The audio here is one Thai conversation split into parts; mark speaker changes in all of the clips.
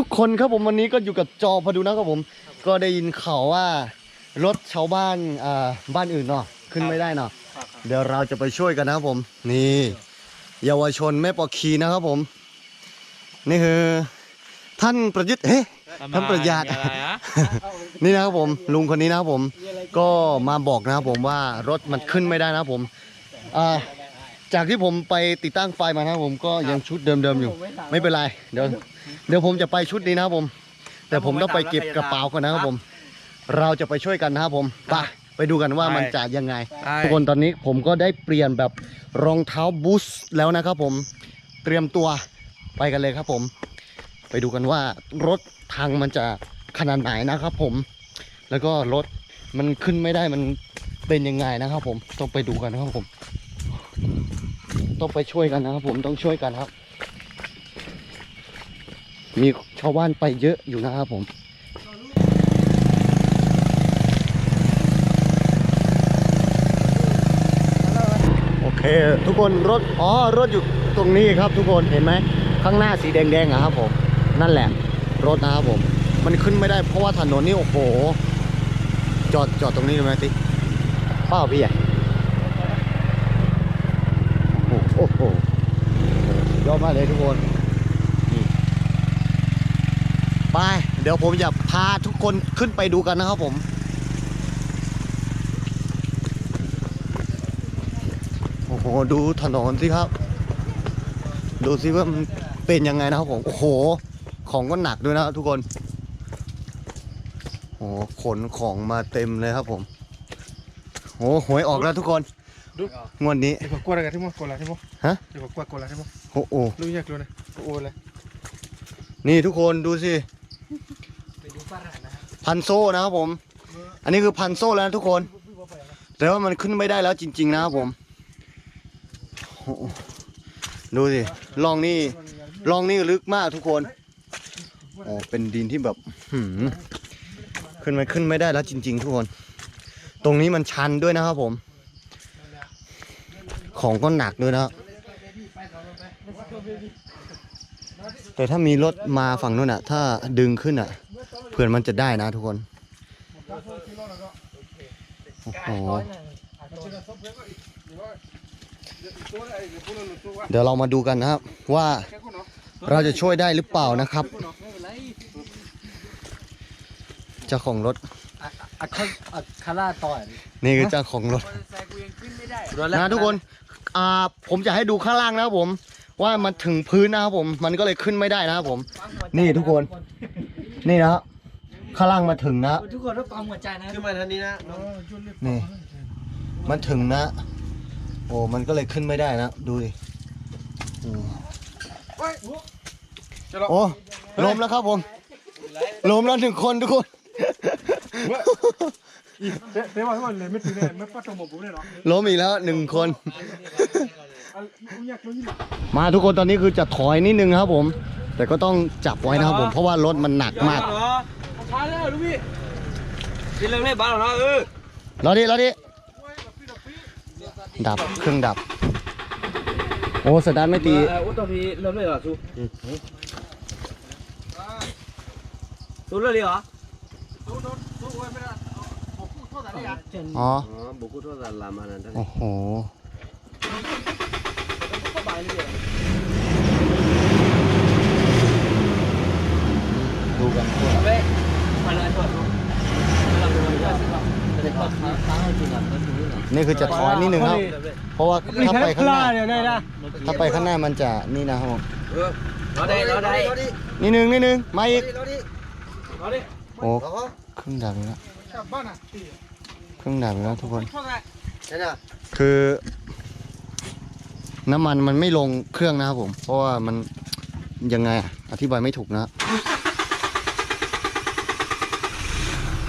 Speaker 1: ทุกคนครับผมวันนี้ก็อยู่กับจอพอดูนะครับผม ก็ได้ยินข่าวว่ารถชาวบ้านอ่าบ้านอื่นเนาะขึ้นไม่ได้เนาะเดี๋ยวเราจะไปช่วยกันนะครับผม นี่ เยาวชนแม่ปอคีนะครับผม นี่คือ ท่านประยุทธ์เฮ้ท่านประหยัด
Speaker 2: อะไรอะ
Speaker 1: นี่นะครับผมลุงคนนี้นะครับผม ก็มาบอกนะครับผมว่ารถมันขึ้นไม่ได้นะครับผมอ่า จากที่ผมไปติดตั้งไฟมานะครับผมก็ยังชุดเดิมๆอยู่ ไม่เป็นไรเดี๋ยวเดี๋ยวผมจะไปชุดนี้นะครับผม แต่ผมต้องไปเก็บกระเป๋าก่อนนะครับผม เราจะไปช่วยกันนะครับผมไปไปดูกันว่ามันจะยังไง ทุกคนตอนนี้ผมก็ได้เปลี่ยนแบบรองเท้าบูสต์แล้วนะครับผมเตรียมตัวไปกันเลยครับผม ไปดูกันว่ารถทางมันจะขนาดไหนนะครับผม แล้วก็รถมันขึ้นไม่ได้มันเป็นยังไงนะครับผมต้องไปดูกันนะครับผม ต้องไปช่วยกันนะครับผมต้องช่วยกันครับ มีชาวบ้านไปเยอะอยู่นะครับผมโอเค ทุกคนรถอ๋อรถอยู่ตรงนี้ครับ ทุกคนเห็นไหมข้างหน้าสีแดงๆอะครับผมนั่นแหละ รถนะครับผม มันขึ้นไม่ได้เพราะว่าถนนนี่โอ้โหจอดจอดตรงนี้ดูไหมติเป้าพี่ใหญ่โอ้โหโอ้โห ยอดมากเลยทุกคนนี่ไป เดี๋ยวผมจะพาทุกคนขึ้นไปดูกันนะครับผมโอ้โหดูถนนสิครับ ดูสิว่ามันเป็นยังไงนะครับผม โอ้โห ของก็หนักด้วยนะครับทุกคน โอ้โหขนของมาเต็มเลยครับผมโอ้โหหวยออกแล้วทุกคน
Speaker 3: ดู
Speaker 1: งวดนี้
Speaker 3: เดี๋ยวกดอะไร กันที่มั้งกดอะไรที่มั้ง
Speaker 1: ฮะ
Speaker 3: เดี๋ยวกดกดอะไรที่มั้ง
Speaker 1: โอ้โห
Speaker 3: รู้อยากรู้นะโอ้เลย
Speaker 1: นี่ทุกคนดูสิพันโซ่นะครับผม อันนี้คือพันโซ่แล้วนะทุกคน แต่ว่ามันขึ้นไม่ได้แล้วจริง ๆ นะครับผมโอ้โหดูสิล่องนี่ล่องนี่ลึกมากทุกคนโอ้เป็นดินที่แบบหืมขึ้นไม่ขึ้นไม่ได้แล้วจริง ๆ ทุกคน ตรงนี้มันชันด้วยนะครับผม ของก็หนักด้วยนะครับ แต่ถ้ามีรถมาฝั่งนู้นอะ ถ้าดึงขึ้นอะเพื่อนมันจะได้นะทุกคน โอ้โห เดี๋ยวเรามาดูกันนะครับ ว่าเราจะช่วยได้หรือเปล่านะครับ เจ้าของรถ
Speaker 2: อัดอัดคาร่าต่อย
Speaker 1: นี่คือเจ้าของรถนะทุกคน อ่า ผมจะให้ดูข้างล่างนะครับผม ว่ามันถึงพื้นนะครับผม มันก็เลยขึ้นไม่ได้นะครับผม นี่ทุกคน นี่นะครับข้างล่างมาถึงนะ
Speaker 2: ทุกคนต้องปั๊มหัวใจนะ
Speaker 3: ขึ้นมาทางนี้นะน้อง
Speaker 1: นี่มันถึงนะ โอ้มันก็เลยขึ้นไม่ได้นะดูดิโอ้โอ้ล้มแล้วครับผมล้มแล้วหนึ่งคนทุกคน
Speaker 3: เดี๋ยวว่าที่มันเลยไม่ถึงเนี่ยไม่ปัดตรงหมดผมเลยหรอ
Speaker 1: ล้มอีกแล้วหนึ่งคน
Speaker 3: อยากรู้ยิ่ง
Speaker 1: มาทุกคนตอนนี้คือจะถอยนิดนึงครับผม แต่ก็ต้องจับไว้นะครับผมเพราะว่ารถมันหนักมาก
Speaker 2: ช้าแล้วลูกพี่กิเรื่องเล่นบ้านหรอเนาเออ
Speaker 1: รอดิรอดิดับเครื่องดับ โอ้สตาร์ทไม่ตี
Speaker 2: อุ้ตัวพี่เริ่มเลยเหรอซูซูเริ่มเลยเหรอ
Speaker 1: อ๋อ
Speaker 2: อ๋อบุก ทั่วตลาดมานั่นทั้ง
Speaker 1: โอ้โหดูกันทั่ว
Speaker 2: เว้ยมาเลยตัวเราดูว่าจะได้ขอค้างจริงอะมันดูนี่ห
Speaker 1: นี่คือจะถอยนิดนึงครับ เพราะว่าถ้าไปข้างหน้า
Speaker 3: เนี่ยได้นะ
Speaker 1: ถ้าไปข้างหน้ามันจะนี่นะครับผม
Speaker 2: เออเราได้เราได้
Speaker 1: นิดนึงนิดนึงมาอีก
Speaker 2: เราได้
Speaker 1: โอ้ครื่งดับอีกแล้ว
Speaker 3: กลับบ้านอะ
Speaker 1: เครื่องดับอีกแล้วทุกคน
Speaker 3: เท่าไหร่ใช่ไหม
Speaker 1: คือ น้ำมันมันไม่ลงเครื่องนะครับผม เพราะว่ามันยังไงอะอธิบายไม่ถูกนะ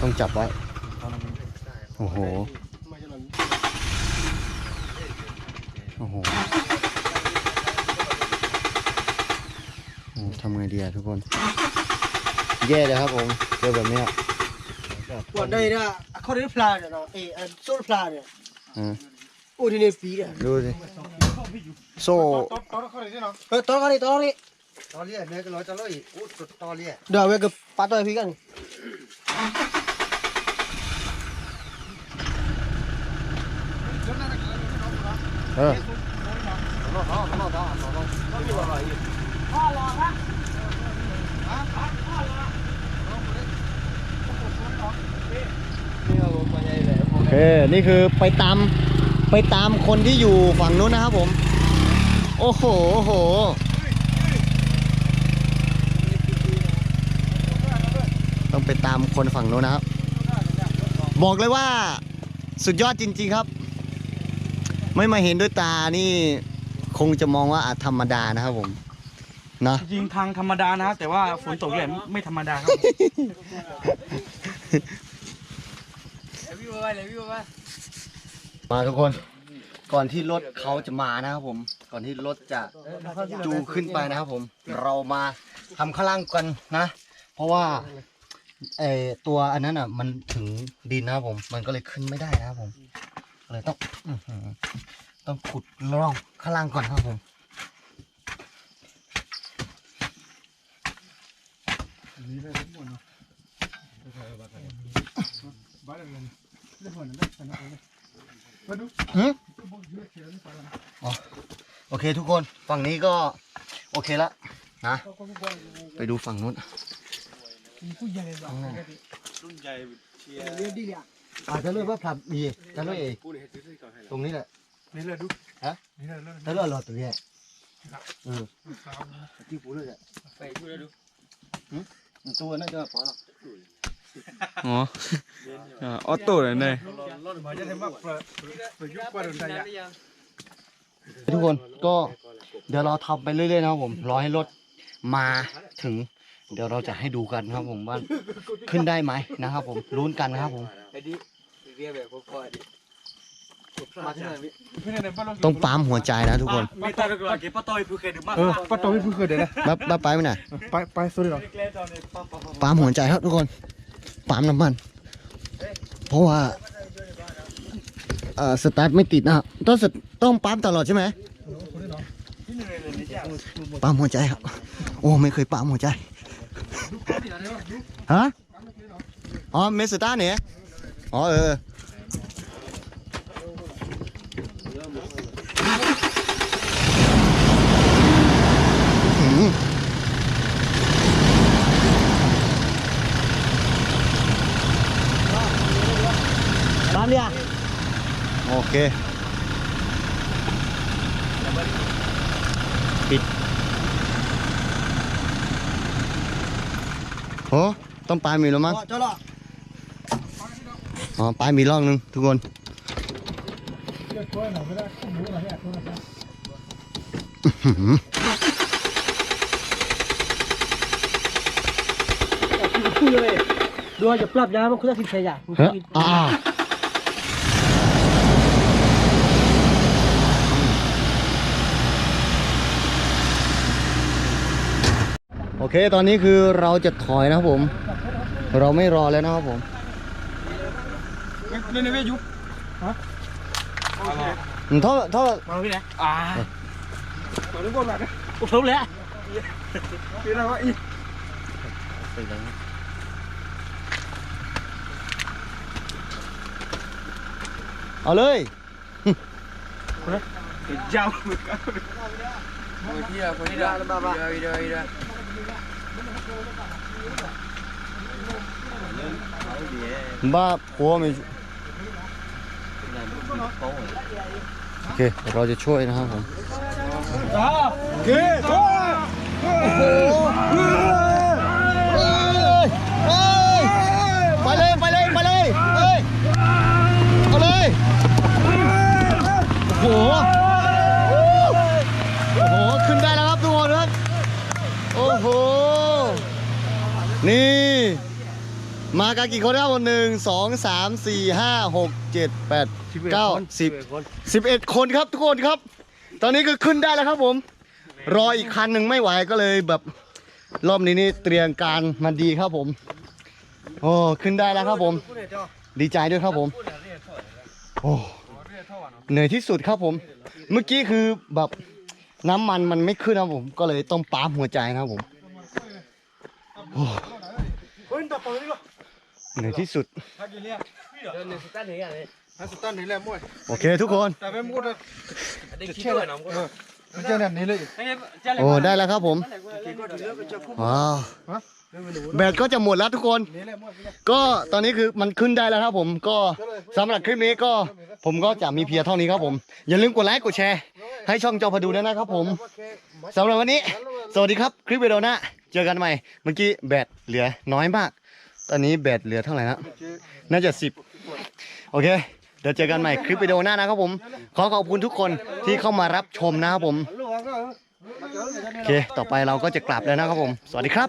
Speaker 1: ต้องจับไว้ โอ้โห โอ้โหโอ้ทำไงดีอะทุกคน แย่เลยครับผม เจอแบบเนี้ย
Speaker 3: ปวดได้นะเขาได้พลาเนี่ยเนาะเออโซ่พลาเนี่ย
Speaker 1: อืม
Speaker 3: โอ้ทีนี้ปีเนี่ย
Speaker 1: ดูสิ โซ่
Speaker 3: ตอนเขาได้เนาะเออตอนเขาได้ตอนนี้
Speaker 1: ตอเลี่ยเนี่ยก็ร้อยจะร้อยอู้สุดตอเลี่ย
Speaker 3: เดี๋ยวเวกับปลาตัวพี่กัน
Speaker 1: เออ
Speaker 2: นี่ครับผมมาใหญ่เลย
Speaker 1: โอเค นี่คือไปตาม ไปตามคนที่อยู่ฝั่งนู้นนะครับผม โอ้โหโอ้โห ต้องไปตามคนฝั่งนู้นนะครับ บอกเลยว่าสุดยอดจริง ๆครับ ไม่มาเห็นด้วยตานี่คงจะมองว่าอาจธรรมดานะครับผมนะ
Speaker 4: จริงๆทางธรรมดานะครับแต่ว่าฝนตกเนี่ยไม่ธรรมดาครับ
Speaker 2: เลยพี่มาเลยพี่มา
Speaker 1: มาทุกคน ก่อนที่รถเขาจะมานะครับผม ก่อนที่รถจะจูขึ้นไปนะครับผม เรามาทำข้างล่างกันนะ เพราะว่าไอตัวอันนั้นอะ มันถึงดินนะครับผม มันก็เลยขึ้นไม่ได้นะครับผมเลยต้องอื้อหือต้องขุดร่องข้างล่างก่อนครับผม หืมอ๋อโอเคทุกคนฝั่งนี้ก็โอเคละนะไปดูฝั่งนู้นข้างหน้าอาจจะเลือกว่าผับมีจะเลือกเองตรงนี้แหละ
Speaker 4: นี่เลยดู
Speaker 1: ฮะ
Speaker 4: นี่เลยเลย
Speaker 1: จะเลือกรอตรงนี้แหละเออที่ปูเลยแหละ
Speaker 2: ไปช่วยดู
Speaker 1: ตัวน่าจะพอละ
Speaker 4: อ๋อออโต้เลยเนี่ย
Speaker 1: ทุกคนก็เดี๋ยวเราทำไปเรื่อยๆนะครับผมรอให้รถมาถึง เดี๋ยวเราจะให้ดูกันนะครับผมว่าขึ้นได้ไหมนะครับ ผมลุ้นกันนะครับผม
Speaker 2: ไอ้ดิเรียกแบบพวกคอยดิมาที่ไหนพี่
Speaker 1: ต้องปั๊มหัวใจนะทุกคน
Speaker 4: ไม่ตายก็เก็บป้าต้อยเพื่อเคยดูมาก
Speaker 3: เออปลาตัวพี่เพิ่งเคยเดี๋ยวนะ
Speaker 1: บ้าบ้าไปไหมน่ะ
Speaker 3: ไปไปสุดเลยเหรอ
Speaker 1: ปั๊มหัวใจครับทุกคนปั๊มน้ำมัน เพราะว่าเอ่อสตาร์ทไม่ติดนะครับต้องสตต้องปั๊มตลอดใช่ไหมปั๊มหัวใจครับ โอ้ไม่เคยปั๊มหัวใจฮะอ๋อเมสตาร์เนี่ยอ๋อเออหืม ปั๊มเนี่ยโอ เค ปิดโอ้ต้องปลายมีแล้วมั้ง
Speaker 3: เจ้าละ
Speaker 1: อ๋อปลายมีร่องนึงทุกคนอื้อหือ
Speaker 3: พูดเลยดูว่าจะปรับยามันคุณจะทิ้งใส่ยา
Speaker 1: เฮ้ยอ่า โอเค ตอนนี้คือเราจะถอยนะครับผม เราไม่รอแล้วนะครับผม
Speaker 4: นี่นี่ไม่ยุบ
Speaker 1: อืมเท่าเท่า
Speaker 4: มาพี่นะอ่าขอรู้ก่อนแบบกูพร้อมแล้วพี่นะว่าอี
Speaker 1: เอาเลย
Speaker 4: ยาวเหมือนกัน
Speaker 2: คนที่คนที่เดินมาบ้าวิดีโอวิดีโอ
Speaker 1: บ้าผัวไม่โอเค เราจะช่วยนะครับผม
Speaker 4: โอเคโอ้
Speaker 1: ไปเลยไปเลยไปเลยเอ้ยเอาเลยโอ้โห นี่ มากันกี่คนครับวันหนึ่งสองสามสี่ห้าหกเจ็ดแปดเก้าสิบสิบเอ็ดคนครับทุกคนครับ ตอนนี้คือขึ้นได้แล้วครับผม รออีกคันหนึ่งไม่ไหวก็เลยแบบ รอบนี้นี่เตรียมการมาดีครับผมโอ้ขึ้นได้แล้วครับผม ดีใจด้วยครับผมโอ้เหนื่อยที่สุดครับผม เมื่อกี้คือแบบน้ำมันมันไม่ขึ้นนะครับผม ก็เลยต้องปั๊มหัวใจนะครับผม โอ้
Speaker 3: เฮ้ยตับปองนี่ก็
Speaker 1: เหนื่อยที่สุด
Speaker 3: ทักกี่เนี่ย
Speaker 2: เดินหนึ่งสตาร์ทหนึ่งอย่างเลย
Speaker 3: ฮัสตันนี่แหละมวย
Speaker 1: โอเคทุกคน
Speaker 3: แต่เป็นมุด
Speaker 2: ได้คิดด้วยน้องก็
Speaker 3: มันจะแบบนี้เลย
Speaker 1: โอ้ได้แล้วครับผมว้าวแบตก็จะหมดแล้วทุกคน
Speaker 3: นี่แหละมวย
Speaker 1: ก็ตอนนี้คือมันขึ้นได้แล้วครับผม ก็สำหรับคลิปนี้ก็ผมก็จะมีเพียงเท่านี้ครับผม อย่าลืมกดไลค์กดแชร์ ให้ช่องจอพดูด้วยนะครับผมสำหรับวันนี้ สวัสดีครับ คลิปวิดีโอหน้า เจอกันใหม่ เมื่อกี้แบตเหลือน้อยมาก ตอนนี้แบตเหลือเท่าไหร่นะน่าจะสิบโอเค เดี๋ยวเจอกันใหม่คลิปวิดีโอหน้านะครับผม ขอขอบคุณทุกคนที่เข้ามารับชมนะครับผม โอเค ต่อไปเราก็จะกลับแล้วนะครับผม สวัสดีครับ